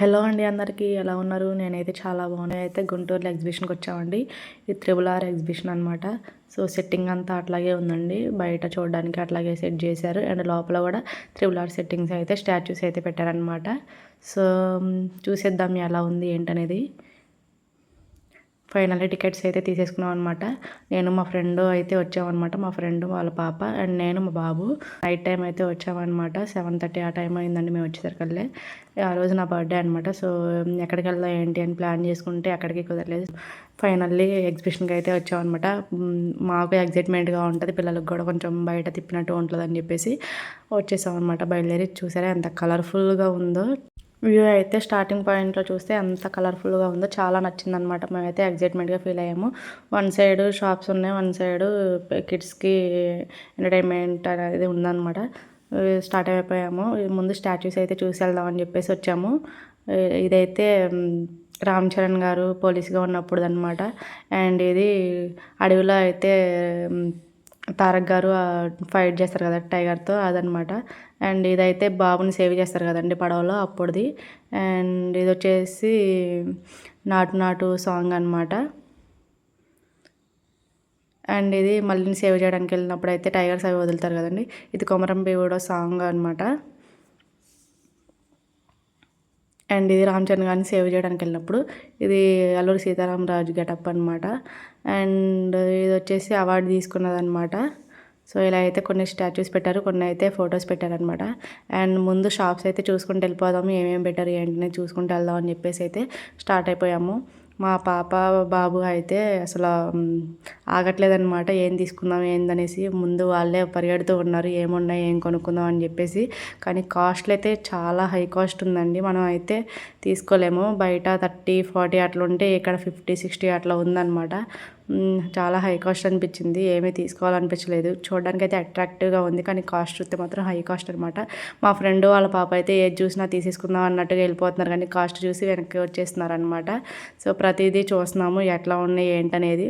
Hello అండి అందరికీ ఎలా ఉన్నారు? నేనైతే చాలా బాగున్నాయి అయితే గుంటూరులో ఎగ్జిబిషన్కి వచ్చామండి. ఇది త్రిబుల్ ఆర్ ఎగ్జిబిషన్ అనమాట సో సెట్టింగ్ అంతా అట్లాగే ఉందండి. బయట చూడడానికి అట్లాగే సెట్ చేశారు. అండ్ లోపల కూడా త్రిబుల్ ఆర్ సెట్టింగ్స్ అయితే స్టాచ్యూస్ అయితే పెట్టారనమాట సో చూసేద్దాం ఎలా ఉంది ఏంటనేది. ఫైనల్లీ టికెట్స్ అయితే తీసేసుకున్నాం అనమాట నేను మా ఫ్రెండ్ అయితే వచ్చామన్నమాట మా ఫ్రెండ్ వాళ్ళ పాప అండ్ నేను మా బాబు. నైట్ టైం అయితే వచ్చామన్నమాట. సెవెన్ థర్టీ ఆ టైం అయిందండి మేము వచ్చేసరికల్లే. ఆ రోజు నా బర్త్డే అనమాట సో ఎక్కడికి వెళ్దాం ఏంటి అని ప్లాన్ చేసుకుంటే ఎక్కడికి కుదరలేదు. ఫైనల్లీ ఎగ్జిబిషన్కి అయితే వచ్చామన్నమాట. మాకు ఎగ్జైట్మెంట్గా ఉంటుంది. పిల్లలకు కూడా కొంచెం బయట తిప్పినట్టు ఉంటుంది అని చెప్పేసి వచ్చేసామన్నమాట. బయలుదేరి చూసారా ఎంత కలర్ఫుల్గా ఉందో. వ్యూ అయితే స్టార్టింగ్ పాయింట్లో చూస్తే అంత కలర్ఫుల్గా ఉందో చాలా నచ్చిందనమాట మేమైతే ఎగ్జైట్మెంట్గా ఫీల్ అయ్యాము. వన్ సైడ్ షాప్స్ ఉన్నాయి వన్ సైడ్ కిడ్స్కి ఎంటర్టైన్మెంట్ అనేది ఉందన్నమాట. స్టార్ట్ అయిపోయాము. ముందు స్టాచ్యూస్ అయితే చూసి వెళ్దామని చెప్పేసి వచ్చాము. ఇదైతే రామ్ చరణ్ గారు పోలీస్గా ఉన్నప్పుడు అనమాట అండ్ ఇది అడవిలో అయితే తారక్ గారు ఫైట్ చేస్తారు కదా టైగర్తో అదనమాట అండ్ ఇదైతే బాబుని సేవ్ చేస్తారు కదండి పడవలో అప్పుడుది. అండ్ ఇది వచ్చేసి నాటు నాటు సాంగ్ అనమాట అండ్ ఇది మళ్ళీ సేవ్ చేయడానికి వెళ్ళినప్పుడు అయితే టైగర్స్ అవి వదులుతారు కదండి. ఇది కొమరం బీవుడో సాంగ్ అనమాట అండ్ ఇది రామ్ చరణ్ గారిని సేవ్ చేయడానికి వెళ్ళినప్పుడు ఇది అల్లూరి సీతారామరాజు గెటప్ అనమాట అండ్ ఇది వచ్చేసి అవార్డు తీసుకున్నదనమాట సో ఇలా అయితే కొన్ని స్టాచ్యూస్ పెట్టారు కొన్ని అయితే ఫొటోస్ పెట్టారనమాట అండ్ ముందు షాప్స్ అయితే చూసుకుంటూ వెళ్ళిపోదాము ఏమేమి పెట్టారు ఏంటనే చూసుకుంటూ వెళ్దాం అని చెప్పేసి అయితే స్టార్ట్ అయిపోయాము. మా పాప బాబు అయితే అసలు ఆగట్లేదనమాట ఏం తీసుకుందాం ఏందనేసి ముందు వాళ్ళే పరిగెడుతూ ఉన్నారు. ఏమున్నాయి ఏం కొనుక్కుందాం అని చెప్పేసి. కానీ కాస్ట్లు అయితే చాలా హై కాస్ట్ ఉందండి. మనం అయితే తీసుకోలేము. బయట థర్టీ ఫార్టీ అట్లా ఉంటే ఇక్కడ ఫిఫ్టీ సిక్స్టీ అట్లా ఉందన్నమాట. చాలా హై కాస్ట్ అనిపించింది. ఏమీ తీసుకోవాలనిపించలేదు. చూడడానికి అయితే అట్రాక్టివ్గా ఉంది. కానీ కాస్ట్ చూస్తే మాత్రం హై కాస్ట్ అనమాట మా ఫ్రెండ్ వాళ్ళ పాప అయితే ఏది చూసినా తీసేసుకుందాం అన్నట్టుగా వెళ్ళిపోతున్నారు. కానీ కాస్ట్ చూసి వెనక్కి వచ్చేస్తున్నారు అనమాట సో ప్రతిదీ చూస్తున్నాము ఎట్లా ఉన్నాయి ఏంటనేది.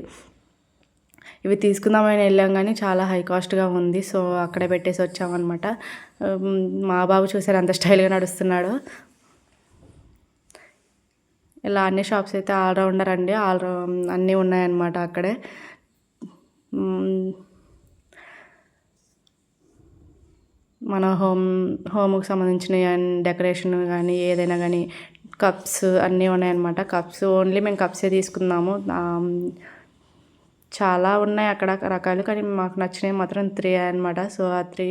ఇవి తీసుకుందామని వెళ్ళాం కానీ చాలా హై కాస్ట్గా ఉంది. సో అక్కడే పెట్టేసి వచ్చామన్నమాట. మా బాబు చూసారు అంత స్టైల్గా నడుస్తున్నాడు. ఇలా అన్ని షాప్స్ అయితే ఆల్రౌండర్ అండి. ఆల్ అన్నీ ఉన్నాయన్నమాట అక్కడే. మన హోమ్ హోమ్కి సంబంధించిన డెకరేషన్ కానీ ఏదైనా కానీ కప్స్ అన్నీ ఉన్నాయన్నమాట. కప్స్ ఓన్లీ మేము కప్సే తీసుకున్నాము. చాలా ఉన్నాయి అక్కడ రకాలు కానీ మాకు నచ్చినవి మాత్రం త్రీ అనమాట సో ఆ త్రీ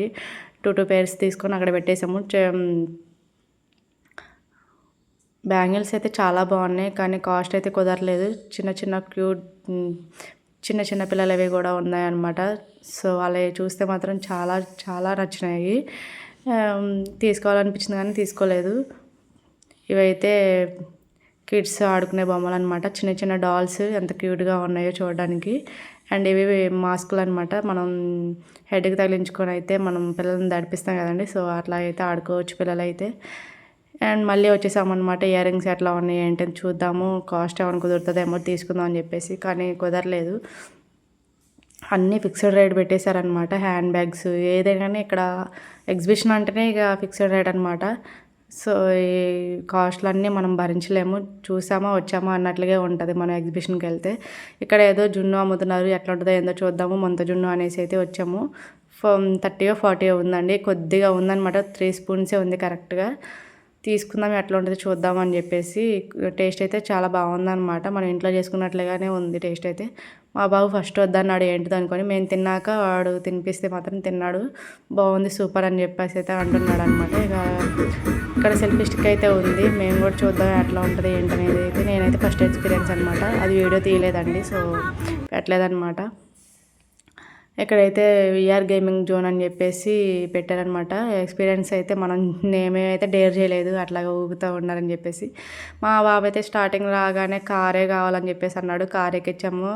టూ టూ పేర్స్ తీసుకొని అక్కడ పెట్టేసాము. బ్యాంగిల్స్ అయితే చాలా బాగున్నాయి కానీ కాస్ట్ అయితే కుదరలేదు. చిన్న చిన్న క్యూట్ చిన్న చిన్న పిల్లలు అవి కూడా ఉన్నాయన్నమాట. సో అలా చూస్తే మాత్రం చాలా చాలా నచ్చినాయి. తీసుకోవాలనిపించింది కానీ తీసుకోలేదు. ఇవైతే కిడ్స్ ఆడుకునే బొమ్మలు అనమాట చిన్న చిన్న డాల్స్ ఎంత క్యూట్గా ఉన్నాయో చూడడానికి. అండ్ ఇవి మాస్కులు అనమాట మనం హెడ్కి తగిలించుకొని అయితే మనం పిల్లల్ని దడిపిస్తాం కదండి. సో అట్లా అయితే ఆడుకోవచ్చు పిల్లలు అయితే అండ్ మళ్ళీ వచ్చేసామన్నమాట ఇయర్ రింగ్స్ ఎట్లా ఉన్నాయి ఏంటని చూద్దాము. కాస్ట్ ఏమైనా కుదురుతుందేమో తీసుకుందాం అని చెప్పేసి. కానీ కుదరలేదు. అన్నీ ఫిక్స్డ్ రేట్ పెట్టేశారనమాట హ్యాండ్ బ్యాగ్స్ ఏదైనా ఇక్కడ ఎగ్జిబిషన్ అంటేనే ఇక ఫిక్స్డ్ రేట్ అనమాట సో ఈ కాస్ట్లన్నీ మనం భరించలేము. చూసామా వచ్చామా అన్నట్లుగా ఉంటుంది మనం ఎగ్జిబిషన్కి వెళ్తే. ఇక్కడ ఏదో జున్ను అమ్ముతున్నారు ఎట్లా ఉంటుందో ఏందో చూద్దాము మొంత జున్ను అనేసి అయితే వచ్చాము. థర్టీయో ఫార్టీయో ఉందండి కొద్దిగా ఉందన్నమాట త్రీ స్పూన్సే ఉంది కరెక్ట్గా. తీసుకుందాం ఎట్లా ఉంటుంది చూద్దామని చెప్పేసి టేస్ట్ అయితే చాలా బాగుందనమాట మనం ఇంట్లో చేసుకున్నట్లుగానే ఉంది టేస్ట్ అయితే. మా బాబు ఫస్ట్ వద్దన్నాడు ఏంటిది అనుకొని మేము తిన్నాక వాడు తినిపిస్తే మాత్రం తిన్నాడు. బాగుంది సూపర్ అని చెప్పేసి అయితే అంటున్నాడు అనమాట ఇక ఇక్కడ సెల్ఫీ స్టిక్ అయితే ఉంది. మేము కూడా చూద్దాం ఎట్లా ఉంటుంది ఏంటనేది అయితే నేనైతే ఫస్ట్ ఎక్స్పీరియన్స్ అనమాట అది వీడియో తీయలేదండి సో పెట్టలేదన్నమాట. ఇక్కడైతే విఆర్ గేమింగ్ జోన్ అని చెప్పేసి పెట్టారనమాట ఎక్స్పీరియన్స్ అయితే మనం నేమేమైతే డేర్ చేయలేదు అట్లాగా ఊగుతూ ఉన్నారని చెప్పేసి. మా బాబు అయితే స్టార్టింగ్ రాగానే కారే కావాలని చెప్పేసి అన్నాడు. కార్ ఎక్కించాము.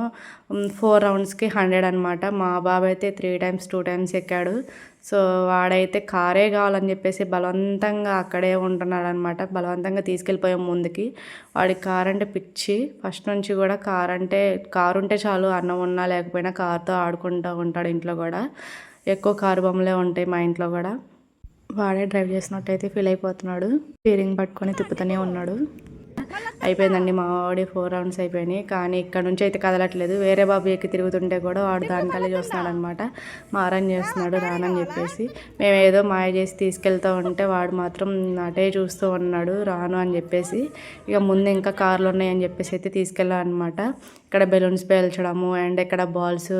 ఫోర్ రౌండ్స్కి హండ్రెడ్ అనమాట మా బాబు అయితే త్రీ టైమ్స్ టూ టైమ్స్ ఎక్కాడు. సో వాడైతే కారే కావాలని చెప్పేసి బలవంతంగా అక్కడే ఉంటున్నాడు అనమాట బలవంతంగా తీసుకెళ్ళిపోయాం ముందుకి వాడి కార్ అంటే పిచ్చి. ఫస్ట్ నుంచి కూడా కార్ అంటే కారు ఉంటే చాలు అన్నం ఉన్నా లేకపోయినా కారుతో ఆడుకుంటూ ఉంటాడు ఇంట్లో కూడా. ఎక్కువ కారు బొమ్మలే ఉంటాయి మా ఇంట్లో కూడా. వాడే డ్రైవ్ చేసినట్టయితే ఫీల్ అయిపోతున్నాడు. స్టీరింగ్ పట్టుకొని తిప్పుతూనే ఉన్నాడు. అయిపోయిందండి మా వాడి ఫోర్ రౌండ్స్ అయిపోయినాయి. కానీ ఇక్కడ నుంచి అయితే కదలట్లేదు. వేరే బాబు ఎక్కి తిరుగుతుంటే కూడా వాడు దానికల్లా చూస్తున్నాడు అనమాట మారం చేస్తున్నాడు రానని చెప్పేసి. మేము ఏదో మాయ చేసి తీసుకెళ్తూ ఉంటే వాడు మాత్రం అటే చూస్తూ ఉన్నాడు రాను అని చెప్పేసి. ఇక ముందు ఇంకా కార్లు ఉన్నాయని చెప్పేసి అయితే తీసుకెళ్ళామన్నమాట ఇక్కడ బెలూన్స్ పేల్చడము అండ్ ఇక్కడ బాల్స్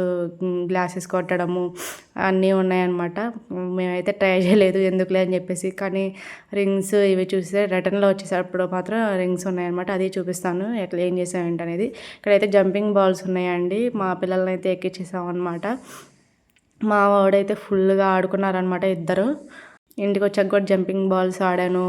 గ్లాసెస్ కొట్టడము అన్నీ ఉన్నాయన్నమాట. మేమైతే ట్రై చేయలేదు ఎందుకులే అని చెప్పేసి. కానీ రింగ్స్ ఇవి చూస్తే రిటర్న్లో వచ్చేసప్పుడు మాత్రం రింగ్స్ ఉన్నాయన్నమాట. అది చూపిస్తాను ఎట్లా ఏం చేసామేంటి అనేది ఇక్కడైతే జంపింగ్ బాల్స్ ఉన్నాయండి. మా పిల్లల్ని అయితే ఎక్కించేసాం అనమాట మా వాడైతే ఫుల్గా ఆడుకున్నారనమాట ఇద్దరు. ఇంటికి వచ్చాక కూడా జంపింగ్ బాల్స్ ఆడాను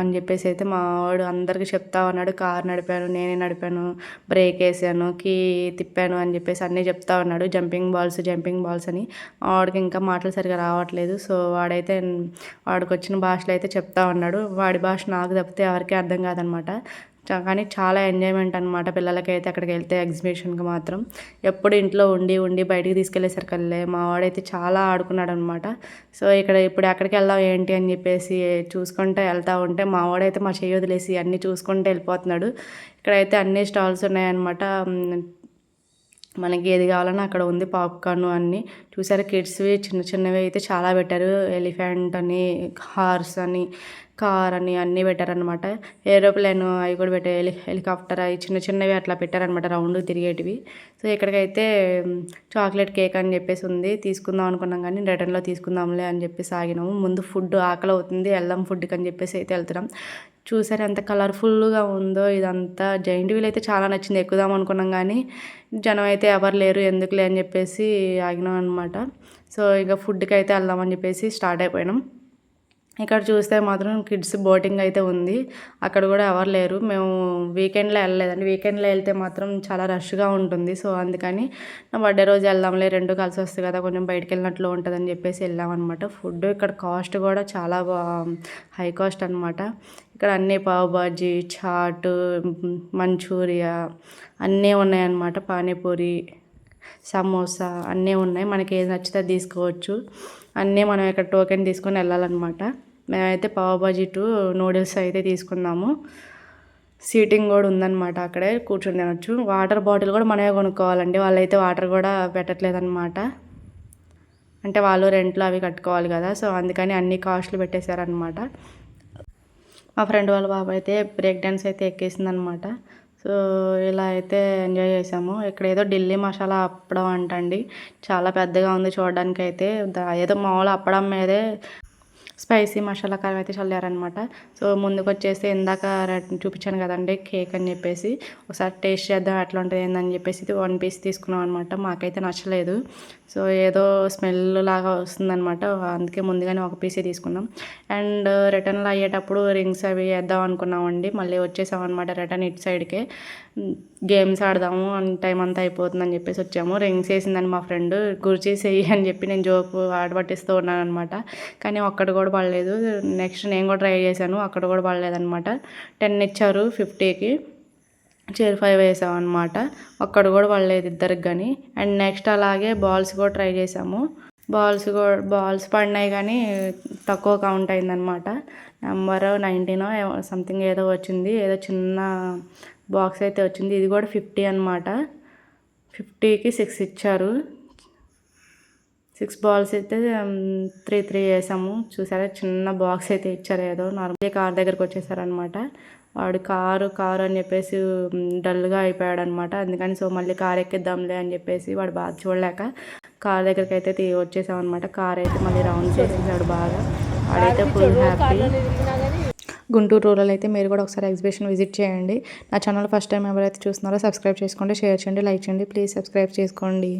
అని చెప్పేసి అయితే మా వాడు అందరికీ చెప్తా ఉన్నాడు. కార్ నడిపాను నేనే నడిపాను బ్రేక్ వేసాను కీ తిప్పాను అని చెప్పేసి అన్నీ చెప్తా ఉన్నాడు. జంపింగ్ బాల్స్ జంపింగ్ బాల్స్ అని. వాడికి ఇంకా మాటలు సరిగా రావట్లేదు. సో వాడైతే వాడికి వచ్చిన భాషలో అయితే చెప్తా ఉన్నాడు. వాడి భాష నాకు తప్పితే ఎవరికీ అర్థం కాదనమాట. కానీ చాలా ఎంజాయ్మెంట్ అనమాట పిల్లలకైతే అక్కడికి వెళ్తే ఎగ్జిబిషన్కి మాత్రం. ఎప్పుడు ఇంట్లో ఉండి ఉండి బయటికి తీసుకెళ్ళేసరికల్లే మా వాడైతే చాలా ఆడుకున్నాడు అనమాట సో ఇక్కడ ఇప్పుడు ఎక్కడికి వెళ్దాం ఏంటి అని చెప్పేసి చూసుకుంటే వెళ్తా ఉంటే మా వాడైతే మా చేయి వదిలేసి అన్నీ చూసుకుంటూ వెళ్ళిపోతున్నాడు. ఇక్కడైతే అన్ని స్టాల్స్ ఉన్నాయన్నమాట. మనకి ఏది కావాలన్నా అక్కడ ఉంది పాప్కార్న్ అన్నీ. చూసారు కిడ్స్వి చిన్న చిన్నవి అయితే చాలా పెట్టారు. ఎలిఫెంట్ అని హార్స్ అని కార్ అని అన్నీ పెట్టారనమాట ఏరోప్లేన్ అవి కూడా పెట్టారు. హెలి హెలికాప్టర్ అవి చిన్న చిన్నవి అట్లా పెట్టారనమాట రౌండ్ తిరిగేటివి. సో ఇక్కడికైతే చాక్లెట్ కేక్ అని చెప్పేసి ఉంది తీసుకుందాం అనుకున్నాం కానీ రిటర్న్లో తీసుకుందాంలే అని చెప్పేసి ఆగినాము. ముందు ఫుడ్ ఆకలి అవుతుంది వెళ్దాం ఫుడ్కి అని చెప్పేసి అయితే వెళ్తున్నాం. చూసారు ఎంత కలర్ఫుల్గా ఉందో ఇదంతా. జైంట్ వీల్ అయితే చాలా నచ్చింది. ఎక్కుదాం అనుకున్నాం కానీ జనం అయితే ఎవరు లేరు ఎందుకులే అని చెప్పేసి ఆగినాం అనమాట సో ఇక ఫుడ్కి అయితే వెళ్దామని చెప్పేసి స్టార్ట్ అయిపోయినాం. ఇక్కడ చూస్తే మాత్రం కిడ్స్ బోటింగ్ అయితే ఉంది. అక్కడ కూడా ఎవరు లేరు. మేము వీకెండ్లో వెళ్ళలేదండి. వీకెండ్లో వెళ్తే మాత్రం చాలా రష్గా ఉంటుంది. సో అందుకని నా బర్త్డే రోజు వెళ్దాంలే రెండు కలిసి వస్తుంది కదా కొంచెం బయటికి వెళ్ళినట్లు ఉంటుందని చెప్పేసి వెళ్ళామన్నమాట ఫుడ్ ఇక్కడ కాస్ట్ కూడా చాలా హై కాస్ట్ అనమాట ఇక్కడ అన్నీ పావుబాజీ చాట్ మంచూరియా అన్నీ ఉన్నాయన్నమాట. పానీపూరి సమోసా అన్నీ ఉన్నాయి. మనకి ఏది నచ్చితే అది తీసుకోవచ్చు. అన్నీ మనం ఇక్కడ టోకెన్ తీసుకొని వెళ్ళాలన్నమాట. మేమైతే పావుబాజీ టు నూడిల్స్ అయితే తీసుకున్నాము. సీటింగ్ కూడా ఉందన్నమాట అక్కడే. కూర్చొని తినొచ్చు. వాటర్ బాటిల్ కూడా మనమే కొనుక్కోవాలండి. వాళ్ళైతే వాటర్ కూడా పెట్టట్లేదన్నమాట. అంటే వాళ్ళు రెంట్లు అవి కట్టుకోవాలి కదా. సో అందుకని అన్ని కాస్ట్లు పెట్టేశారనమాట మా ఫ్రెండ్ వాళ్ళ బాబు అయితే బ్రేక్ డ్యాన్స్ అయితే ఎక్కేసిందనమాట. సో ఇలా అయితే ఎంజాయ్ చేసాము. ఇక్కడ ఏదో ఢిల్లీ మసాలా అప్పడం అంటండి. చాలా పెద్దగా ఉంది చూడడానికి అయితే ఏదో మామూలు అప్పడం మీదే స్పైసీ మసాలా కారం అయితే చల్లారనమాట సో ముందుకు వచ్చేసి ఇందాక చూపించాను కదండి కేక్ అని చెప్పేసి. ఒకసారి టేస్ట్ చేద్దాం ఎట్లా ఉంటుంది ఏందని చెప్పేసి ఇది వన్ పీస్ తీసుకున్నాం అనమాట మాకైతే నచ్చలేదు. సో ఏదో స్మెల్ లాగా వస్తుందన్నమాట. అందుకే ముందుగానే ఒక పీసే తీసుకున్నాం. అండ్ రిటర్న్లో అయ్యేటప్పుడు రింగ్స్ అవి వేద్దాం అనుకున్నామండి. మళ్ళీ వచ్చేసామన్నమాట రిటర్న్ ఇటు సైడ్కే. గేమ్స్ ఆడదాము అని టైం అంతా అయిపోతుందని చెప్పేసి వచ్చాము. రింగ్స్ వేసిందని మా ఫ్రెండ్ గురిచేసేయి అని చెప్పి నేను జోక్ ఆడబట్టిస్తూ ఉన్నాను అనమాట కానీ ఒక్కడ కూడా పడలేదు. నెక్స్ట్ నేను కూడా ట్రై చేశాను అక్కడ కూడా పడలేదనమాట టెన్ ఇచ్చారు ఫిఫ్టీకి చైర్ ఫైవ్ వేసాం అనమాట ఒక్కడ కూడా పడలేదు ఇద్దరికి కానీ. అండ్ నెక్స్ట్ అలాగే బాల్స్ కూడా ట్రై చేసాము బాల్స్ కూడా బాల్స్ పడినాయి కానీ తక్కువ కౌంట్ అయిందనమాట నెంబర్ నైన్టీనో సంథింగ్ ఏదో వచ్చింది. ఏదో చిన్న బాక్స్ అయితే వచ్చింది. ఇది కూడా ఫిఫ్టీ అనమాట ఫిఫ్టీకి సిక్స్ ఇచ్చారు. సిక్స్ బాల్స్ అయితే త్రీ త్రీ వేసాము. చూసారా? చిన్న బాక్స్ అయితే ఇచ్చారు. ఏదో నార్మల్ కార్ దగ్గరికి వచ్చేసారనమాట వాడు కారు కారు అని చెప్పేసి డల్గా అయిపోయాడు అనమాట అందుకని సో మళ్ళీ కార్ ఎక్కిద్దాంలే అని చెప్పేసి వాడు బాగా చూడలేక కార్ దగ్గరికి అయితే తీ వచ్చేసాం అనమాట కార్ అయితే మళ్ళీ రౌండ్ చేసేసాడు బాగా. వాడైతే ఫుల్ హ్యాపీ. గుంటూరు రూరల్ అయితే మీరు కూడా ఒకసారి ఎగ్జిబిషన్ విజిట్ చేయండి. నా ఛానల్ ఫస్ట్ టైం ఎవరైతే చూస్తున్నారో సబ్స్క్రైబ్ చేసుకోండి షేర్ చేయండి లైక్ చేయండి. ప్లీజ్ సబ్స్క్రైబ్ చేసుకోండి.